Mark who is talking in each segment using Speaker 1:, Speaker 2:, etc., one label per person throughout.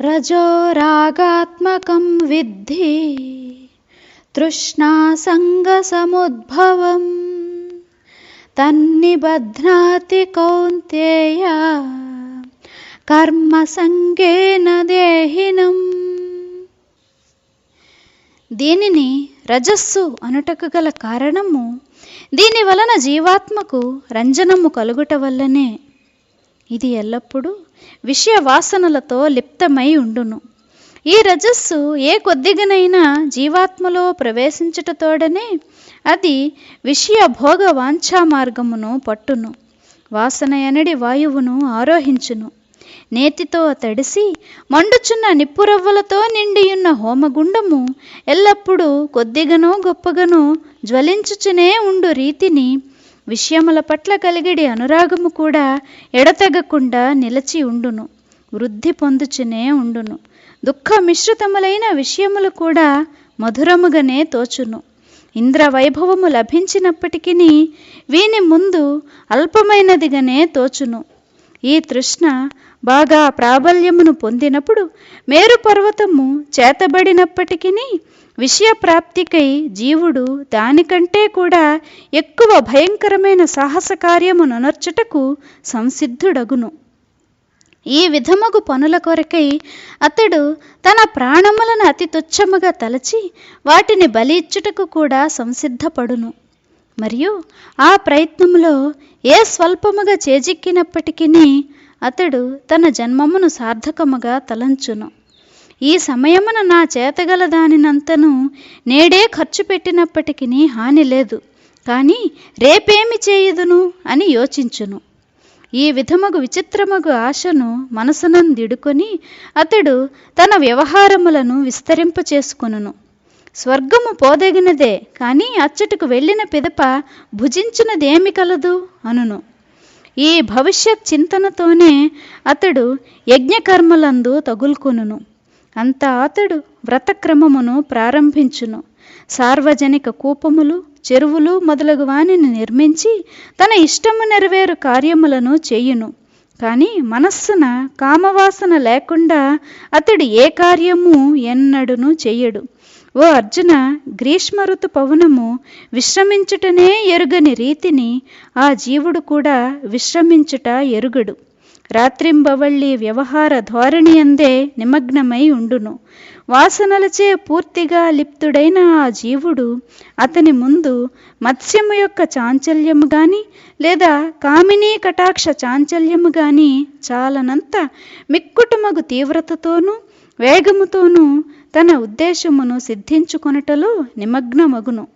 Speaker 1: రజోరాగాత్మకం విద్ధి తృష్ణాసంగసముద్భవం తన్నిబధ్నాతి కౌంతేయ కర్మసంగేన దేహినం. దీనిని రజస్సు అనుటకు గల కారణము దీని వలన జీవాత్మకు రంజనము కలుగుట వల్లనే. ఇది ఎల్లప్పుడూ విషయ వాసనలతో లిప్తమై ఉండును. ఈ రజస్సు ఏ కొద్దిగనైనా జీవాత్మలో ప్రవేశించుటతోడనే అది విషయ భోగ వాంఛా మార్గమును పట్టును. వాసన ఎనడి వాయువును ఆరోహించును. నేతితో తడిసి మండుచున్న నిప్పురవ్వలతో నిండియున్న హోమగుండము ఎల్లప్పుడూ కొద్దిగనో గొప్పగనో జ్వలించుచునే ఉండు రీతిని విషయముల పట్ల కలిగిడి అనురాగము కూడా ఎడతెగకుండా నిలచి ఉండును వృద్ధి పొందుచునే ఉండును. దుఃఖ మిశ్రితములైన విషయములు కూడా మధురముగానే తోచును. ఇంద్ర వైభవము లభించినప్పటికీ వీని ముందు అల్పమైనదిగానే తోచును. ఈ తృష్ణ బాగా ప్రాబల్యమును పొందినప్పుడు మేరు పర్వతము చేతబడినప్పటికీ విషయ ప్రాప్తికై జీవుడు దానికంటే కూడా ఎక్కువ భయంకరమైన సాహస కార్యము నొనర్చుటకు సంసిద్ధుడగును. ఈ విధముగు పనుల కొరకై అతడు తన ప్రాణములను అతి తుచ్చముగా తలచి వాటిని బలిచ్చుటకు కూడా సంసిద్ధపడును. మరియు ఆ ప్రయత్నములో ఏ స్వల్పముగా చేజిక్కినప్పటికీ అతడు తన జన్మమును సార్థకముగా తలంచును. ఈ సమయమున నా చేతగల దానినంతను నేడే ఖర్చు పెట్టినప్పటికీ హాని లేదు. కానీ రేపేమి చేయుదును అని యోచించును. ఈ విధముగు విచిత్రమగు ఆశను మనసునందిడుకొని అతడు తన వ్యవహారములను విస్తరింపచేసుకొనును. స్వర్గము పోదగినదే కానీ అచ్చటకు వెళ్ళిన పిదప భుజించినదేమి కలదు అనును. ఈ భవిష్యత్ చింతనతోనే అతడు యజ్ఞకర్మలందు తగులుకొనును. అంత అతడు వ్రతక్రమమును ప్రారంభించును. సార్వజనిక కూపములు చెరువులు మొదలగు వానిని నిర్మించి తన ఇష్టము నెరవేరు కార్యములను చేయును. కానీ మనస్సున కామవాసన లేకుండా అతడు ఏ కార్యము ఎన్నడును చెయ్యడు. ఓ అర్జున గ్రీష్మ ఋతు పవనము విశ్రమించుటనే ఎరుగని రీతిని ఆ జీవుడు కూడా విశ్రమించుట ఎరుగడు. రాత్రింబవళ్ళి వ్యవహార ధోరణి అందే నిమగ్నమై ఉండును. వాసనలచే పూర్తిగా లిప్తుడైన ఆ జీవుడు అతని ముందు మత్స్యము యొక్క చాంచల్యము గాని లేదా కామినీ కటాక్ష చాంచల్యము గాని చాలనంత మిక్కుటమగు తీవ్రతతోనూ వేగముతోనూ తన ఉద్దేశమును సిద్ధించుకొనుటలో నిమగ్నమగును.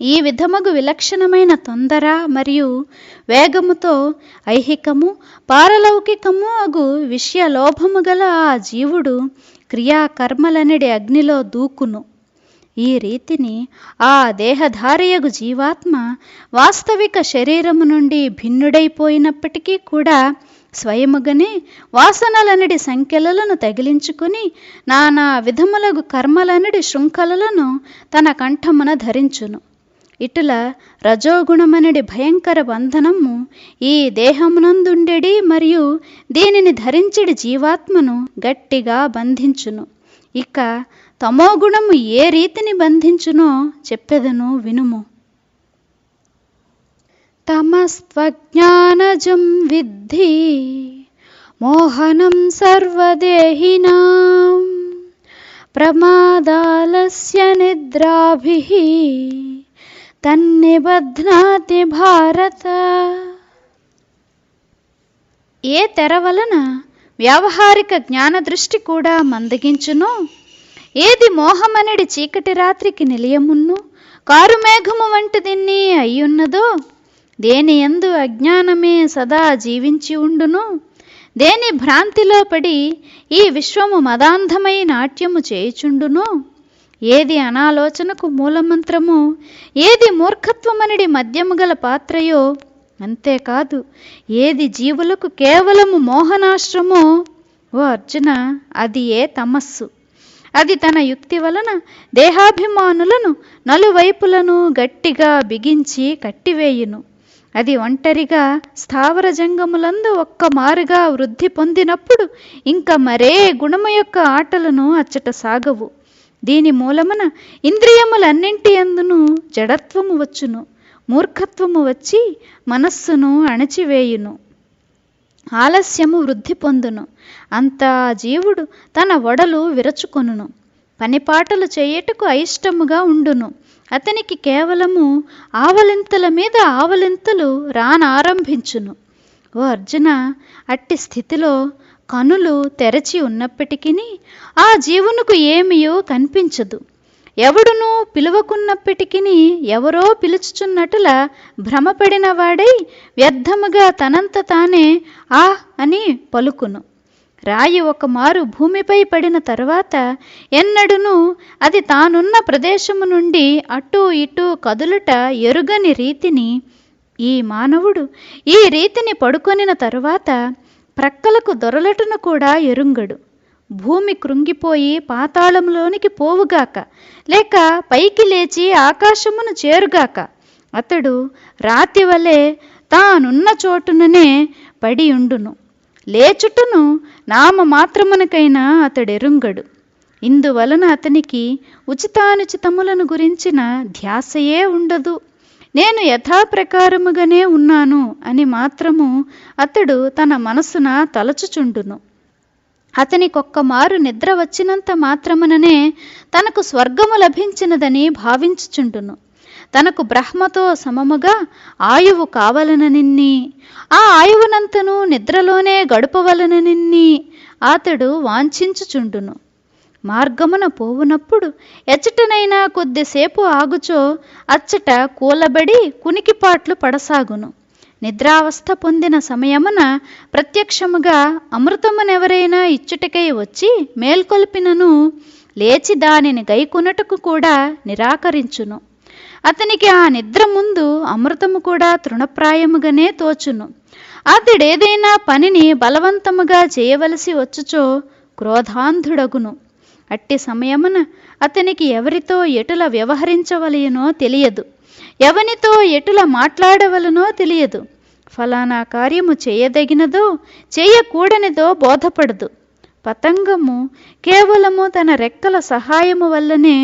Speaker 1: ఈ విధముగు విలక్షణమైన తొందర మరియు వేగముతో ఐహికము పారలౌకికము అగు విషయ లోభము గల ఆ జీవుడు క్రియాకర్మలనడి అగ్నిలో దూకును. ఈ రీతిని ఆ దేహధారయగు జీవాత్మ వాస్తవిక శరీరము నుండి భిన్నుడైపోయినప్పటికీ కూడా స్వయముగనే వాసనలనడి సంఖ్యలను తగిలించుకుని నానా విధములగు కర్మలనడి శృంఖలలను తన కంఠమున ధరించును. ఇటుల రజోగుణమనడి భయంకర బంధనము ఈ దేహమునందుండెడి మరియు దీనిని ధరించడి జీవాత్మను గట్టిగా బంధించును. ఇక తమోగుణము ఏ రీతిని బంధించునో చెప్పెదను వినుము. తమస్త్వజ్ఞానజం విద్ధి మోహనం సర్వదేహినాం ప్రమాదాలస్య నిద్రాభిః తన్నిబధ్నాతి భారత. ఏ తెర వలన వ్యావహారిక జ్ఞాన దృష్టి కూడా మందగించునో ఏది మోహమనడి చీకటి రాత్రికి నిలయమున్ను కారుమేఘము వంటి దీన్ని అయ్యున్నదో దేని ఎందు అజ్ఞానమే సదా జీవించి ఉండును? దేని భ్రాంతిలో పడి ఈ విశ్వము మదాంధమై నాట్యము చేయుచుండును? ఏది అనాలోచనకు మూలమంత్రము? ఏది మూర్ఖత్వమనిడి మద్యము గల పాత్రయో? అంతేకాదు ఏది జీవులకు కేవలము మోహనాశ్రమో? ఓ అర్జున అది ఏ తమస్సు? అది తన యుక్తి వలన దేహాభిమానులను నలువైపులను గట్టిగా బిగించి కట్టివేయును. అది ఒంటరిగా స్థావర జంగములందు ఒక్క మారుగా వృద్ధి పొందినప్పుడు ఇంకా మరే గుణము యొక్క ఆటలను అచ్చట సాగవు. దీని మూలమున ఇంద్రియములన్నింటి అందును జడత్వము వచ్చును. మూర్ఖత్వము వచ్చి మనస్సును అణచివేయును. ఆలస్యము వృద్ధి పొందును. అంతా జీవుడు తన వడలు విరచుకొనును. పనిపాటలు చేయుటకు అయిష్టముగా ఉండును. అతనికి కేవలము ఆవలింతల మీద ఆవలింతలు రానారంభించును. ఓ అర్జున అట్టి స్థితిలో కనులు తెరచి ఉన్నప్పటికీ ఆ జీవునకు ఏమియో కనిపించదు. ఎవడునూ పిలువకున్నప్పటికీ ఎవరో పిలుచుచున్నట్ల భ్రమపడిన వాడై వ్యర్థముగా తనంత తానే ఆ అని పలుకును. రాయి ఒకమారు భూమిపై పడిన తర్వాత ఎన్నడును అది తానున్న ప్రదేశము నుండి అటూ ఇటూ కదులుట ఎరుగని రీతిని ఈ మానవుడు ఈ రీతిని పడుకొనిన తరువాత ప్రక్కలకు దొరలటను కూడా ఎరుంగడు. భూమి కృంగిపోయి పాతాళంలోనికి పోవుగాక లేక పైకి లేచి ఆకాశమును చేరుగాక అతడు రాతి వలె తానున్న చోటుననే పడియుండును. లేచుటను నామ మాత్రమునకైనా అతడెరుంగడు. ఇందువలన అతనికి ఉచితానుచితములను గురించిన ధ్యాసయే ఉండదు. నేను యథాప్రకారముగానే ఉన్నాను అని మాత్రము అతడు తన మనసున తలచుచుండును. అతనికొక్క మారు నిద్ర వచ్చినంత మాత్రముననే తనకు స్వర్గము లభించినదని భావించుచుండును. తనకు బ్రహ్మతో సమముగా ఆయువు కావలననిన్ని ఆ ఆయువునంతను నిద్రలోనే గడుపవలననిన్ని అతడు వాంఛించుచుండును. మార్గమున పోవునప్పుడు ఎచ్చటనైనా కొద్దిసేపు ఆగుచో అచ్చట కూలబడి కునికిపాట్లు పడసాగును. నిద్రావస్థ పొందిన సమయమున ప్రత్యక్షముగా అమృతమునెవరైనా ఇచ్చుటకై వచ్చి మేల్కొల్పినను లేచి దానిని గైకొనుటకు కూడా నిరాకరించును. అతనికి ఆ నిద్ర ముందు అమృతము కూడా తృణప్రాయముగానే తోచును. అతడేదైనా పనిని బలవంతముగా చేయవలసి వచ్చుచో క్రోధాంధుడగును. అట్టి సమయమున అతనికి ఎవరితో ఎటుల వ్యవహరించవలయనో తెలియదు. ఎవనితో ఎటుల మాట్లాడవలనో తెలియదు. ఫలానా కార్యము చేయదగినదో చేయకూడనిదో బోధపడదు. పతంగము కేవలము తన రెక్కల సహాయము వల్లనే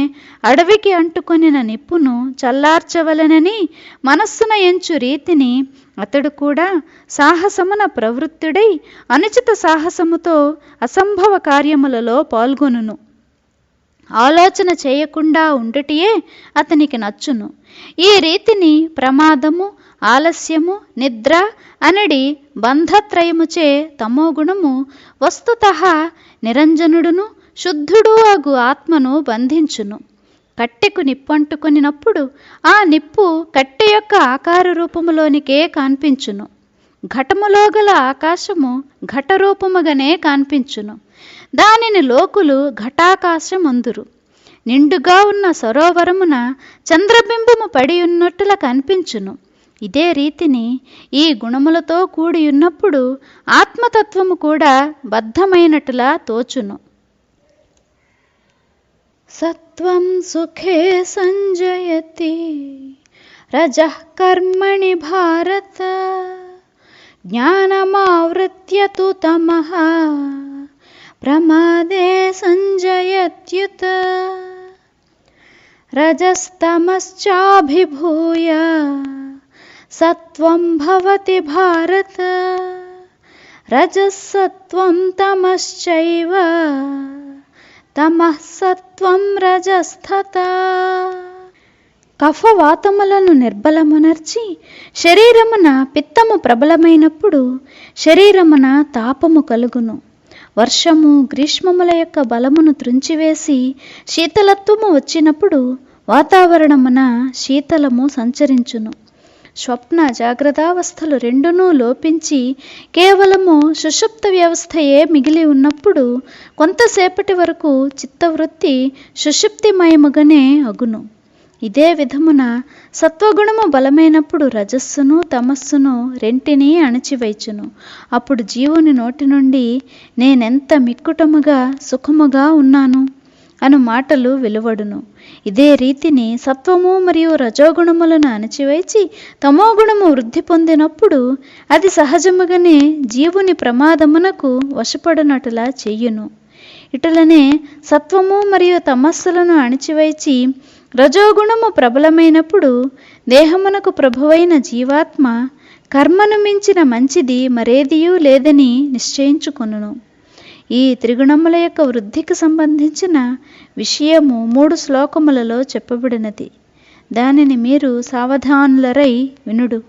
Speaker 1: అడవికి అంటుకొనిన నిప్పును చల్లార్చవలనని మనస్సున ఎంచు రీతిని అతడు కూడా సాహసమున ప్రవృత్తుడై అనుచిత సాహసముతో అసంభవ కార్యములలో పాల్గొనును. ఆలోచన చేయకుండా ఉండుటియే అతనికి నచ్చును. ఈ రీతిని ప్రమాదము ఆలస్యము నిద్ర అనడి బంధత్రయముచే తమోగుణము వస్తుత నిరంజనుడును శుద్ధుడు అగు ఆత్మను బంధించును. కట్టెకు నిప్పంటుకొనినప్పుడు ఆ నిప్పు కట్టె యొక్క ఆకార రూపములోనికే కాన్పించును. ఘటములో గల ఆకాశము ఘటరూపముగానే కాన్పించును. దానిని లోకులు ఘటాకాశమందురు. నిండుగా ఉన్న సరోవరమున చంద్రబింబము పడి కనిపించును. ఇదే రీతిని ఈ గుణములతో కూడి ఉన్నప్పుడు ఆత్మతత్వము కూడా బద్ధమైనట్టులా తోచును. సత్వం సుఖే సంజయతి రజ కర్మణి భారత జ్ఞానమావృత్య తు తమః. ప్రమాదే సంజయత్యుత. రజస్తమశ్చాభిభూయ సత్వం భవతి భారత. రజస్సత్వం తమశ్చైవ తమః సత్వం రజస్థత. కఫవాతములను నిర్బలమునర్చి శరీరమున పిత్తము ప్రబలమైనప్పుడు శరీరమున తాపము కలుగును. వర్షము గ్రీష్మముల యొక్క బలమును త్రుంచివేసి శీతలత్వము వచ్చినప్పుడు వాతావరణమున శీతలము సంచరించును. స్వప్న జాగ్రత్తావస్థలు రెండునూ లోపించి కేవలము సుషుప్త వ్యవస్థయే మిగిలి ఉన్నప్పుడు కొంతసేపటి వరకు చిత్తవృత్తి సుషుప్తిమయముగానే అగును. ఇదే విధమున సత్వగుణము బలమైనప్పుడు రజస్సును తమస్సును రెంటినీ అణచివైచును. అప్పుడు జీవుని నోటి నుండి నేనెంత మిక్కుటముగా సుఖముగా ఉన్నాను? అను మాటలు వెలువడును. ఇదే రీతిని సత్వము మరియు రజోగుణములను అణచివేచి తమోగుణము వృద్ధి పొందినప్పుడు అది సహజముగానే జీవుని ప్రమాదమునకు వశపడినట్లా చెయ్యును ఇటులనే సత్వము మరియు తమస్సులను అణిచివేచి రజోగుణము ప్రబలమైనప్పుడు దేహమునకు ప్రభువైన జీవాత్మ కర్మను మించిన మంచిది మరేదియూ లేదని నిశ్చయించుకొనును. ఈ త్రిగుణముల యొక్క వృద్ధికి సంబంధించిన విషయము మూడు శ్లోకములలో చెప్పబడినది. దానిని మీరు సావధానులరై వినుడు.